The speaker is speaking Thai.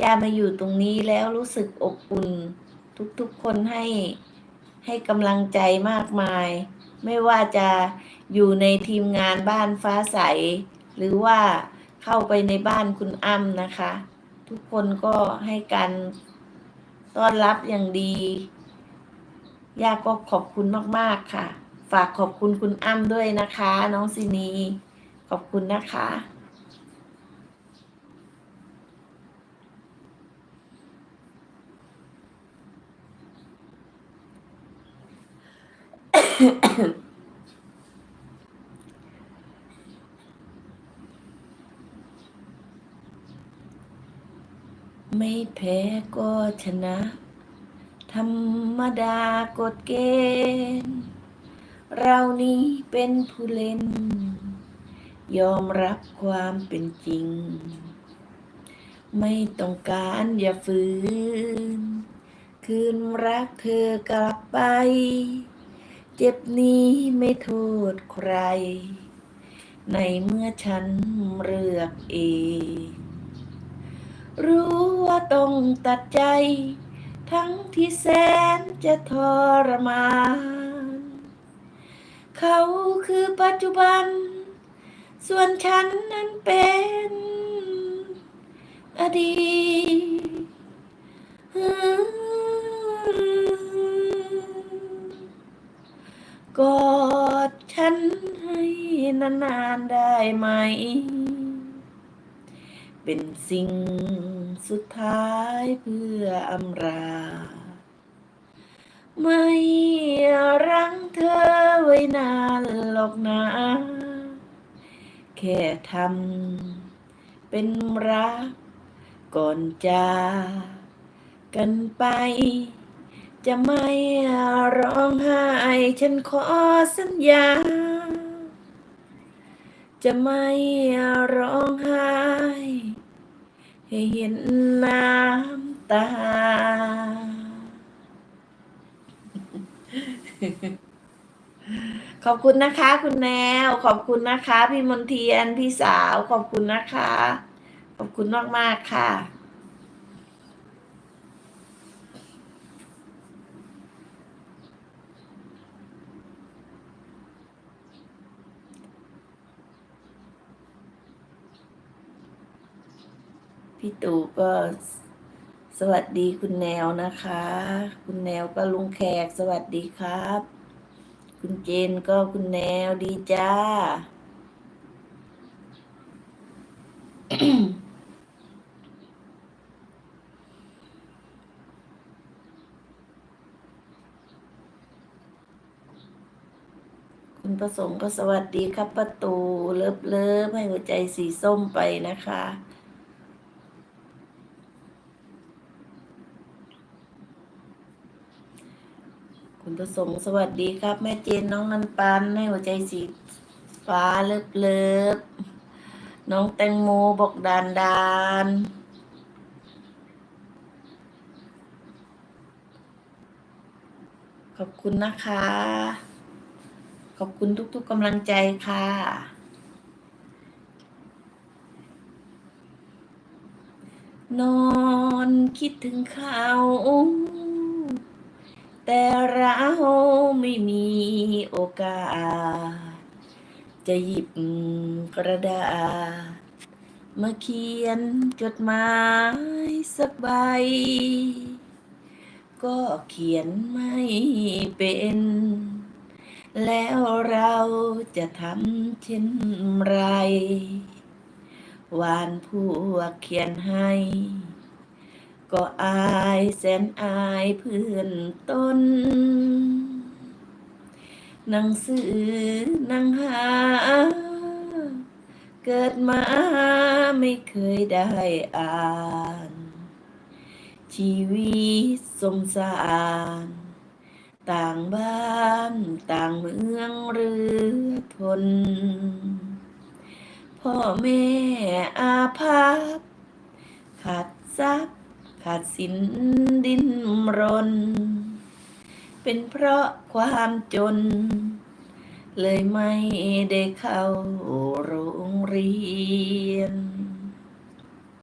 ย่ามาอยู่ตรงนี้แล้วรู้สึกอบอุ่น ทุกๆคนให้ให้กำลังใจมากมาย ไม่ว่าจะอยู่ในทีมงานบ้านฟ้าใส หรือว่าเข้าไปในบ้านคุณอ้ำนะคะ ทุกคนก็ให้การต้อนรับอย่างดีย่าก็ขอบคุณมากๆค่ะ ฝากขอบคุณคุณอ้ำด้วยนะคะ น้องซินี ขอบคุณนะคะ ไม่แพ้ก็ชนะ ธรรมดากฎเกณฑ์ เรานี้เป็นผู้เล่น ยอมรับความเป็นจริง ไม่ต้องการอย่าฝืน คืนรักเธอกลับไป เจ็บนี้ไม่โทษใคร ในเมื่อฉันเลือกเอง รู้ว่าต้องตัดใจ ทั้งที่แสนจะทรมาน เขาคือปัจจุบัน ส่วนฉันนั้นเป็นอดีต นานๆได้ไหม เป็นสิ่งสุดท้ายเพื่ออำราไม่รั้งเธอไว้นานหรอกนะ แค่ทำเป็นรักก่อนจากกันไป จะไม่ร้องไห้ ฉันขอสัญญา จะไม่ร้องไห้ ให้เห็นน้ำตา ขอบคุณนะคะ คุณแนว ขอบคุณนะคะ พี่มนเทียนพี่สาว ขอบคุณนะคะ ขอบคุณมาก ๆ ค่ะ พี่ตู่ก็สวัสดีคุณแนวนะคะ คุณแนวก็ลุงแขกสวัสดีครับ คุณเจนก็คุณแนวดีจ้า คุณประสงค์ก็สวัสดีครับประตูเลิฟเลิฟให้หัวใจสีส้มไปนะคะ คุณประสงค์สวัสดีครับ แม่เจนน้องนันปันให้หัวใจสีฟ้าเลิฟเลิฟน้องแตงโมบอกดานดานขอบคุณนะคะ ขอบคุณทุกๆกำลังใจค่ะนอนคิดถึงเขา แต่เราไม่มีโอกาส จะหยิบกระดาษ มาเขียนจดหมายสักใบ ก็เขียนไม่เป็น แล้วเราจะทำเช่นไร วานผู้เขียนให้ ก็อายแสนอายเพื่อนต้น หนังสือนังหา เกิดมาไม่เคยได้อ่าน ชีวิตสมสาร ต่างบ้านต่างเมืองเรือทน พ่อแม่อาภัพขาดทรัพย์ ขาดสินดินรน เป็นเพราะความจน เลยไม่ได้เข้าโรงเรียน